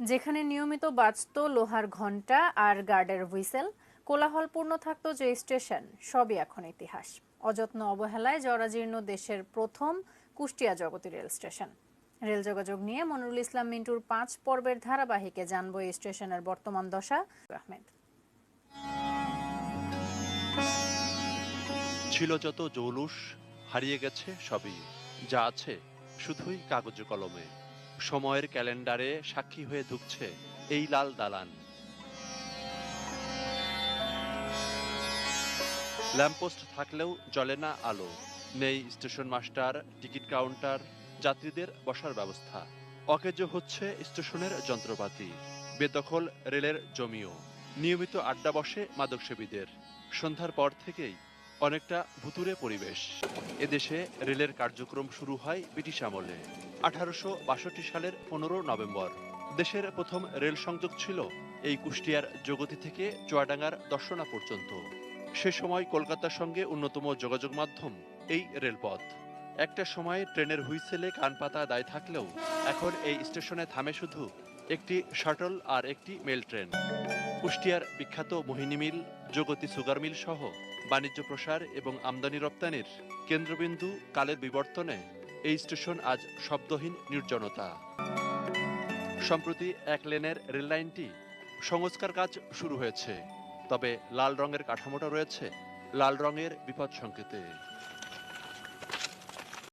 যেখানে নিয়মিত বাজত লোহার ঘণ্টা আর গার্ডের হুইসেল, কোলাহলপূর্ণ থাকত যে স্টেশন, সবই এখন ইতিহাস। অযত্ন অবহেলায় জরাজীর্ণ দেশের প্রথম Kushtia Jagati rail station. Rail যোগাযোগ নিয়ে মনিরুল ইসলাম মিন্টুর পাঁচ পর্বের ধারাবাহিকে জানব এই স্টেশনের বর্তমান দশা। আহমেদ। ছিল যত জৌলুস, হারিয়ে গেছে সবই। যা আছে শুধুই কাগজে কলমে। সময়ের ক্যালেন্ডারে সাক্ষী হয়ে ধুকছে এই লাল দালান। ল্যাম্পোস্ট থাকলেও জ্বলে না আলো। নেই স্টেশন মাস্টার, টিকিট কাউন্টার, যাত্রীদের বসার ব্যবস্থা। অকেজো হচ্ছে স্টেশনের যন্ত্রপাতি, বেদখল রেলের জমিও। নিয়মিত আড্ডা বসে মাদকসেবীদের। সন্ধ্যার পর থেকেই অনেকটা ভুতুরে পরিবেশ। এদেশে রেলের কার্যক্রম শুরু হয় ব্রিটিশ আমলে। আঠারোশো বাষট্টি সালের পনেরো নভেম্বর। দেশের প্রথম রেল সংযোগ ছিল এই কুষ্টিয়ার জগতি থেকে চুয়াডাঙ্গার দর্শনা পর্যন্ত। সে সময় কলকাতার সঙ্গে অন্যতম যোগাযোগ মাধ্যম এই রেলপথ। একটা সময় ট্রেনের হুইসেলে কান পাতা দায় থাকলেও এখন এই স্টেশনে থামে শুধু একটি শাটল আর একটি মেল ট্রেন। কুষ্টিয়ার বিখ্যাত মোহিনী মিল, জগতী সুগার মিল সহ বাণিজ্য প্রসার এবং আমদানি রপ্তানির কেন্দ্রবিন্দু কালের বিবর্তনে এই স্টেশন আজ শব্দহীন নির্জনতা। সম্প্রতি এক লেনের রেললাইনটি সংস্কার কাজ শুরু হয়েছে, তবে লাল রঙের কাঠামোটা রয়েছে লাল রঙের বিপদ সংকেতে।